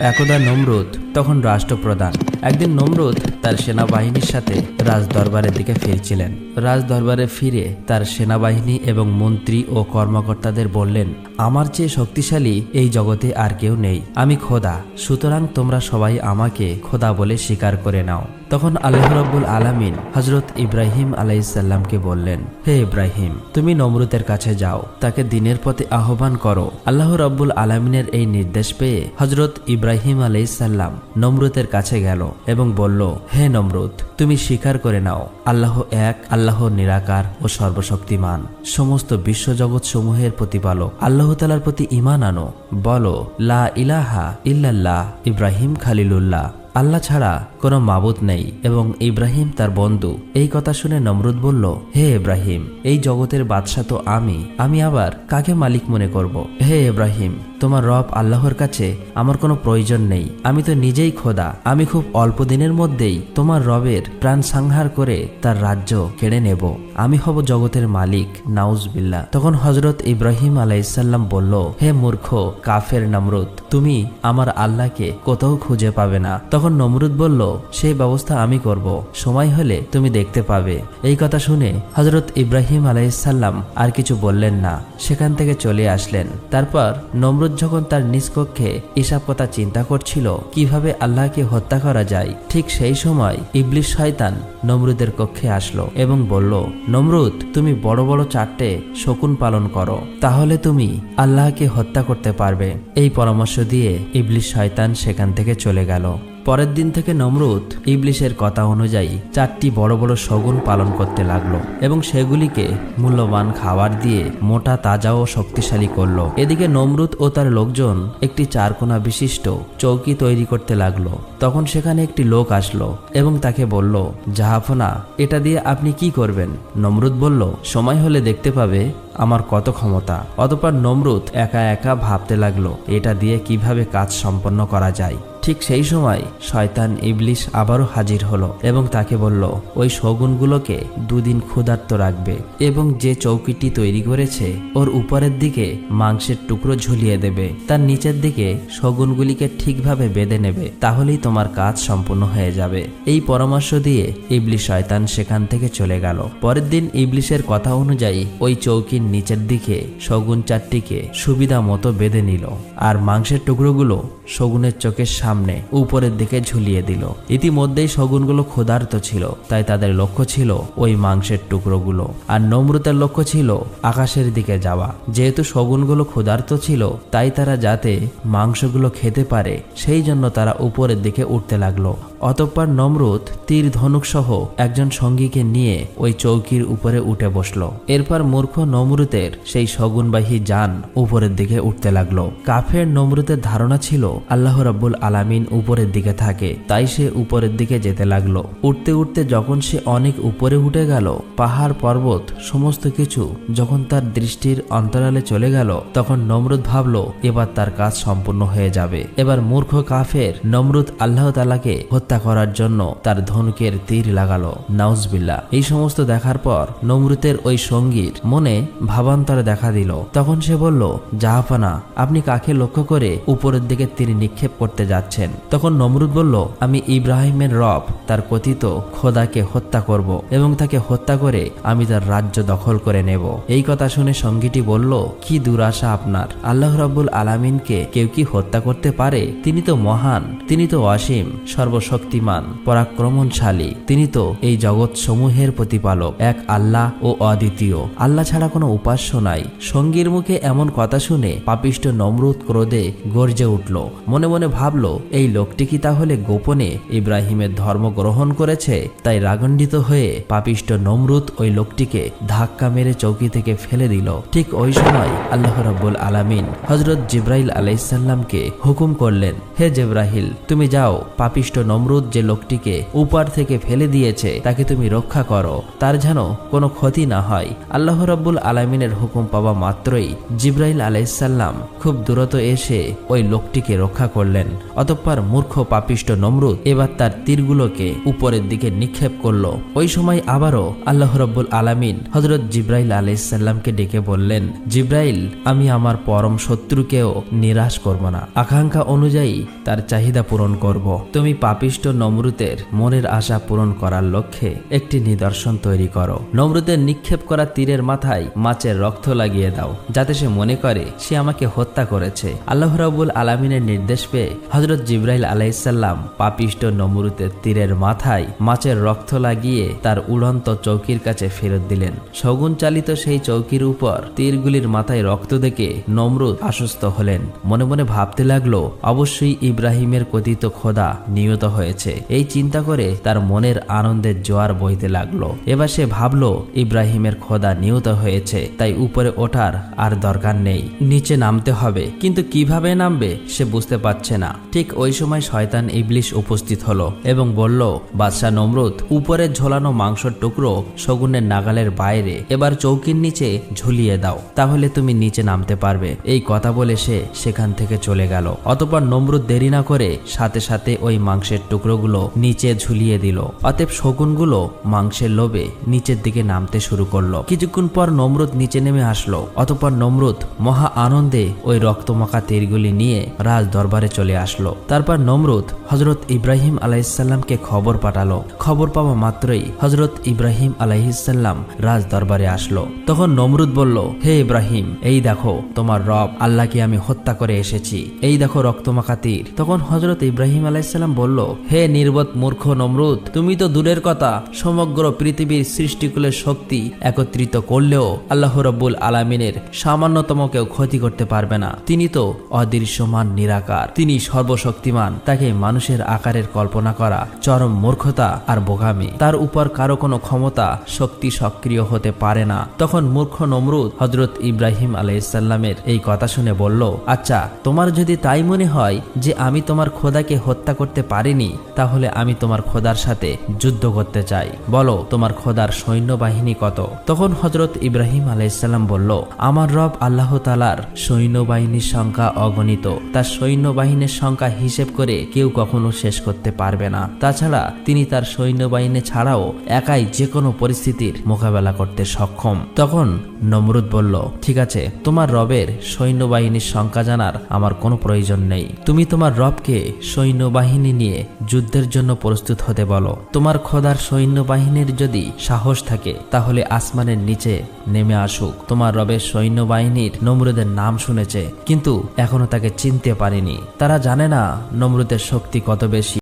একদা নমরুদ, তখন রাষ্ট্রপ্রধান। একদিন নমরুদ তার সেনাবাহিনীর সাথে রাজদরবারের দিকে ফিরছিলেন। রাজদরবারে ফিরে তার সেনাবাহিনী এবং মন্ত্রী ও কর্মকর্তাদের বললেন, আমার চেয়ে শক্তিশালী এই জগতে আর কেউ নেই। আমি খোদা, সুতরাং তোমরা সবাই আমাকে খোদা বলে স্বীকার করে নাও। তখন আল্লাহ রব্বুল আলামিন হজরত ইব্রাহিম আলাইসাল্লামকে বললেন, হে ইব্রাহিম, তুমি নমরুতের কাছে যাও, তাকে দিনের পথে আহ্বান করো। আল্লাহ রব্বুল আলামিনের এই নির্দেশ পেয়ে হজরত ইব্রাহিম আলাইসাল্লাম নমরুতের কাছে গেল এবং বলল, হে নমরুত তুমি স্বীকার করে নাও। আল্লাহ এক, আল্লাহ নিরাকার ও সর্বশক্তিমান। সমস্ত বিশ্বজগৎ সমূহের প্রতিপালক। আল্লাহ তালার প্রতি ইমান আনো। বলো, লা ইলাহা ইল্লাল্লাহ, ইব্রাহিম খালিলুল্লাহ। আল্লাহ ছাড়া কোনো মাবুদ নেই এবং ইব্রাহিম তার বন্ধু। এই কথা শুনে নমরুদ বলল, হে ইব্রাহিম, এই জগতের বাদশাহ তো আমি। আমি আবার কাকে মালিক মনে করব? হে ইব্রাহিম তোমার রব আল্লাহর কাছে আমার কোনো প্রয়োজন নেই। আমি তো নিজেই খোদা। আমি খুব অল্প দিনের মধ্যেই তোমার রবের প্রাণ সংহার করে তার রাজ্য কেড়ে নেব। আমি হব জগতের মালিক নাউজবিল্লা তখন হজরত ইব্রাহিম আলাইসাল্লাম বলল, হে মূর্খ, কাফের নমরুদ, তুমি আমার আল্লাহকে কোথাও খুঁজে পাবে না। তখন নমরুদ বলল, সেই ব্যবস্থা আমি করব, সময় হলে তুমি দেখতে পাবে। এই কথা শুনে হজরত ইব্রাহিম আলাইসাল্লাম আর কিছু বললেন না, সেখান থেকে চলে আসলেন। তারপর নমরুদ যখন তার নিষ্কক্ষে এসব কথা চিন্তা করছিল, কীভাবে আল্লাহকে হত্যা করা যায়, ঠিক সেই সময় ইবলিশ শয়তান নমরুদের কক্ষে আসলো এবং বলল নমরুদ, তুমি বড় বড় চারটে শকুন পালন করো, তাহলে তুমি আল্লাহকে হত্যা করতে পারবে। এই পরামর্শ দিয়ে ইবলিশ শয়তান সেখান থেকে চলে গেল। পরের দিন থেকে নমরুদ ইবলিশের কথা অনুযায়ী চারটি বড় বড় শগুন পালন করতে লাগল এবং সেগুলিকে মূল্যবান খাবার দিয়ে মোটা, তাজা ও শক্তিশালী করল। এদিকে নমরুদ ও তার লোকজন একটি চারকোনা বিশিষ্ট চৌকি তৈরি করতে লাগল। তখন সেখানে একটি লোক আসলো এবং তাকে বলল, জাহাফনা, এটা দিয়ে আপনি কি করবেন? নমরুদ বলল, সময় হলে দেখতে পাবে আমার কত ক্ষমতা। অতপর নমরুদ একা একা ভাবতে লাগল, এটা দিয়ে কীভাবে কাজ সম্পন্ন করা যায়? ঠিক সেই সময় শয়তান ইবলিশ আবারও হাজির হলো এবং তাকে বলল, ওই শগুনগুলোকে দুদিন ক্ষুধার্ত রাখবে এবং যে চৌকিটি তৈরি করেছে, ওর উপরের দিকে মাংসের টুকরো ঝুলিয়ে দেবে। তার নিচের দিকে শগুনগুলিকে ঠিকভাবে বেঁধে নেবে, তাহলেই তোমার কাজ সম্পূর্ণ হয়ে যাবে। এই পরামর্শ দিয়ে ইবলিশ শয়তান সেখান থেকে চলে গেল। পরের দিন ইবলিশের কথা অনুযায়ী ওই চৌকির নিচের দিকে শগুন চারটিকে সুবিধা মতো বেঁধে নিল। আর মাংসের টুকরোগুলো শগুনের চোখের সামনে, উপরের দিকে ঝুলিয়ে দিল। ইতিমধ্যেই শগুনগুলো ক্ষুধার্ত ছিল, তাই তাদের লক্ষ্য ছিল ওই মাংসের টুকরোগুলো। আর নমরুতের লক্ষ্য ছিল আকাশের দিকে যাওয়া। যেহেতু শগুনগুলো ক্ষুধার্ত ছিল, তাই তারা যাতে মাংসগুলো খেতে পারে, সেই জন্য তারা উপরের দিকে উঠতে লাগল। অতঃপর নমরুদ তীর ধনুক সহ একজন সঙ্গীকে নিয়ে ওই চৌকির উপরে উঠে বসল। এরপর মূর্খ নমরুতের সেই শগুনবাহী যান উপরের দিকে উঠতে লাগল। কাফের নমরুতের ধারণা ছিল, আল্লাহ রাব্বুল আলামিন উপরের দিকে থাকে, তাই সে উপরের দিকে যেতে লাগল। উঠতে উঠতে যখন সে অনেক উপরে উঠে গেল, পাহাড় পর্বত সমস্ত কিছু যখন তার দৃষ্টির অন্তরালে চলে গেল, তখন নমরুদ ভাবলো, এবার তার কাজ সম্পূর্ণ হয়ে যাবে। এবার মূর্খ কাফের নমরুদ আল্লাহ তালাকে হত্যা করার জন্য তার ধনুকের তীর লাগালো। নাউজবিল্লা এই সমস্ত দেখার পর নমরুতের ওই সঙ্গীর মনে ভাবান্তরে দেখা দিল। তখন সে বলল, জাহাফানা, আপনি কাকে লক্ষ্য করে উপরের দিকে তীর নিক্ষেপ করতে যাচ্ছেন? তখন নমরুদ বলল, আমি ইব্রাহিমের রব, তার কথিত খোদাকে হত্যা করব এবং তাকে হত্যা করে আমি তার রাজ্য দখল করে নেব। এই কথা শুনে সঙ্গীটি বলল, কি দুরাশা আপনার। আল্লাহ রাব্বুল আলামিনকে কেউ কি হত্যা করতে পারে? তিনি তো মহান, তিনি তো অসীম, সর্বশক্তিমান, পরাক্রমণশালী, তিনি তো এই জগৎ সমূহের প্রতিপালক, এক আল্লাহ ও অদ্বিতীয়। আল্লাহ ছাড়া কোনো উপাস্য নাই। সঙ্গীর মুখে এমন কথা শুনে পাপিষ্ট নমরুদ ক্রোধে গর্জে উঠল। মনে মনে ভাবল এই লোকটি কি তাহলে গোপনে ইব্রাহিমের ধর্ম গ্রহণ করেছে? তাই রাগান্বিত হয়ে পাপিষ্ট নমরুদ ওই লোকটিকে ধাক্কা মেরে চৌকি থেকে ফেলে দিল। ঠিক ওই সময় আল্লাহ রাব্বুল আলামিন হজরত জিব্রাইল আলাইসাল্লামকে হুকুম করলেন, হে জেব্রাহিল তুমি যাও, পাপিষ্ট নমরুদ যে লোকটিকে উপর থেকে ফেলে দিয়েছে, তাকে তুমি রক্ষা করো। তার যেন কোনো ক্ষতি না হয়। আল্লাহ রাব্বুল আলামিন আলমিনের হুকুম পাওয়া মাত্রই জিব্রাইল আলাইসাল্লাম খুব দ্রুত এসে ওই লোকটিকে রক্ষা করলেন। অতঃপর মূর্খ পাপিষ্ট নমরুদ এবার তার তীরগুলোকে উপরের দিকে নিক্ষেপ করল। ওই সময় আবারও আল্লাহ রব্বুল আলামিন হজরত জিব্রাইল আলাইসাল্লামকে ডেকে বললেন, জিব্রাইল, আমি আমার পরম শত্রুকেও নিরাশ করব না। আকাঙ্ক্ষা অনুযায়ী তার চাহিদা পূরণ করব। তুমি পাপিষ্ট নমরুতের মনের আশা পূরণ করার লক্ষ্যে একটি নিদর্শন তৈরি করো। নমরুদের নিক্ষেপ করা তীরের মাথায় মাছের রক্ত লাগিয়ে দাও, যাতে সে মনে করে সে আমাকে হত্যা করেছে। আল্লাহ রাবুল আলমিনের নির্দেশ পেয়ে হজরত জিব্রাইল আলাইসাল্লাম পাপিষ্ট নমরুতের তীরের মাথায় মাছের রক্ত লাগিয়ে তার উড়ন্ত চৌকির কাছে ফেরত দিলেন। শগুন চালিত সেই চৌকির উপর তীরগুলির মাথায় রক্ত দেখে নমরুদ আশ্বস্ত হলেন। মনে মনে ভাবতে লাগল, অবশ্যই ইব্রাহিমের কথিত খোদা নিহত হয়েছে। এই চিন্তা করে তার মনের আনন্দের জোয়ার বইতে লাগল। এবার সে ভাবলো, ইব্রাহিমের খোদা নিহত হয়েছে, তাই উপরে ওঠার আর দরকার নেই। নিচে নামতে হবে, কিন্তু কীভাবে নামবে সে বুঝতে পারছে না। ঠিক ওই সময় শয়তান ইবলিশ উপস্থিত হলো এবং বলল, বাদশাহ নমরুদ, উপরে ঝোলানো মাংসর টুকরো শগুনের নাগালের বাইরে, এবার চৌকির নিচে ঝুলিয়ে দাও, তাহলে তুমি নিচে নামতে পারবে। এই কথা বলে সে সেখান থেকে চলে গেল। অতপর নমরুদ দেরি না করে সাথে সাথে ওই মাংসের টুকরোগুলো নিচে ঝুলিয়ে দিল। অতএব শগুনগুলো মাংসের লোভে নিচের দিকে নামতে শুরু করল। কিছুক্ষণ পর নমরুদ নিচে নেমে আসলো। অতপর নমরুদ মহা আনন্দে ওই রক্তমাখা তীরগুলি নিয়ে রাজ দরবারে চলে আসলো। তারপর নমরুদ হজরত ইব্রাহিম আলাইসাল্লামকে খবর পাঠালো। খবর পাওয়া মাত্রই হজরত ইব্রাহিম আলাইহিসাল্লাম রাজ দরবারে আসলো। তখন নমরুদ বলল, হে ইব্রাহিম, এই দেখো, তোমার রব আল্লাহকে আমি হত্যা করে এসেছি। এই দেখো রক্তমাখা তীর। তখন হজরত ইব্রাহিম আলাইসাল্লাম বলল, হে নির্বোধ মূর্খ নমরুদ, তুমি তো দূরের কথা। সমগ্র পৃথিবীর সৃষ্টিকুলের শক্তি একত্রিত করলেও আল্লাহ রব্বুল আলামিনের সামান্যতম কেউ ক্ষতি করতে পারবে না। তিনি তো অদৃশ্যমান নিরাকার। তিনি সর্বশক্তিমান তাকে মানুষের আকারের কল্পনা করা, চরম মূর্খতা আর বোকামি তার উপর কারও কোনো ক্ষমতা, শক্তি সক্রিয় হতে পারে না। তখন মূর্খ নমরুদ হজরত ইব্রাহিম আলাইসাল্লামের এই কথা শুনে বলল আচ্ছা তোমার যদি তাই মনে হয় যে আমি তোমার খোদাকে হত্যা করতে পারিনি, তাহলে আমি তোমার খোদার সাথে যুদ্ধ করতে চাই। বলো, তোমার খোদার সৈন্যবাহিনী কত? তখন হজরত ইব্রাহিম আলাইসাল্লাম বলল, আমার রব আল্লাহ তালার সৈন্যবাহিনীর সংখ্যা অগণিত। তার সৈন্যবাহিনীর সংখ্যা হিসেব করে কেউ কখনো শেষ করতে পারবে না। তাছাড়া তিনি তার সৈন্যবাহিনী ছাড়াও একাই যে কোনো পরিস্থিতির মোকাবেলা করতে সক্ষম। তখন নমরুদ বলল, ঠিক আছে, তোমার রবের সৈন্যবাহিনীর সংখ্যা জানার আমার কোনো প্রয়োজন নেই। তুমি তোমার রবকে সৈন্যবাহিনী নিয়ে যুদ্ধের জন্য প্রস্তুত হতে বলো। তোমার খোদার সৈন্যবাহিনীর যদি সাহস থাকে, তাহলে আসমানের নিচে নেমে আসুক। তোমার রবের সৈন্যবাহিনীর নমরুদের নাম শুনেছে, কিন্তু এখনও তাকে চিনতে পারেনি। তারা জানে না নমরুদের শক্তি কত বেশি?